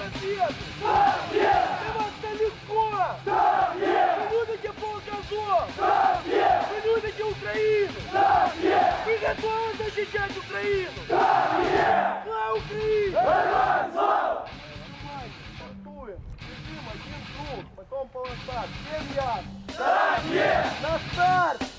эстафету? Да, нет! Для вас это легко! Да, нет! Вы любите полк Азов! Да, нет! Вы любите Украину! Да, нет! Вы готовы защищать Украину? Да, нет! Слава Украине! Героям слава! Стартуем! Бежим один круг, потом полоса. Всем ясно? Да, нет! На старт!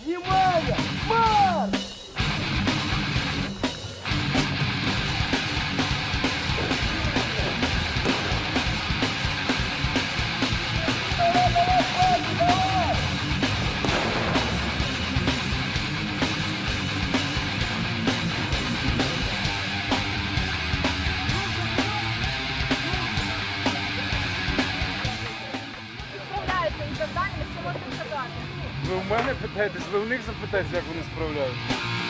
Ви в мене питаєтесь, ви в них запитаєте, як вони справляються.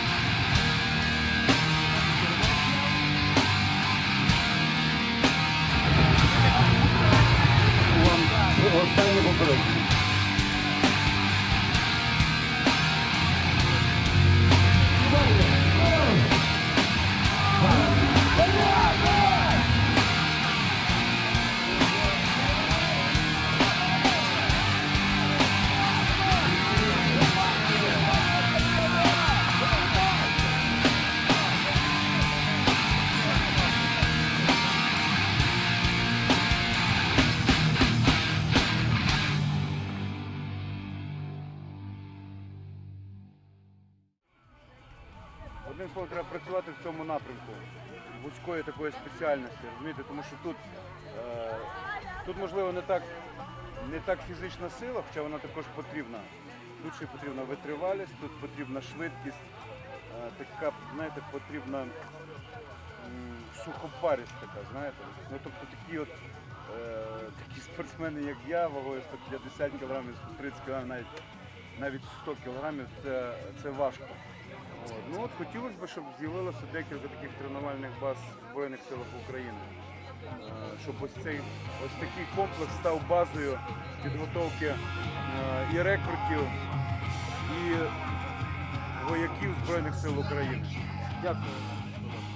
Одним словом, треба працювати в цьому напрямку вузької такої спеціальності, розумієте, тому що тут, е, тут можливо не так, не так фізична сила, хоча вона також потрібна. Тут ще потрібна витривалість, тут потрібна швидкість, е, така, знаєте, потрібна м, сухопарість така, знаєте. Ну, тобто такі от е, такі спортсмени, як я, вагою 150 кг, 130 кг, навіть навіть 100 кілограмів це, це важко. Ну от хотілося б, щоб з'явилося декілька таких тренувальних баз в Збройних силах України. Е, Щоб ось цей ось такий комплекс став базою підготовки е, і рекрутів, і вояків Збройних сил України. Дякую.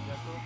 Дякую.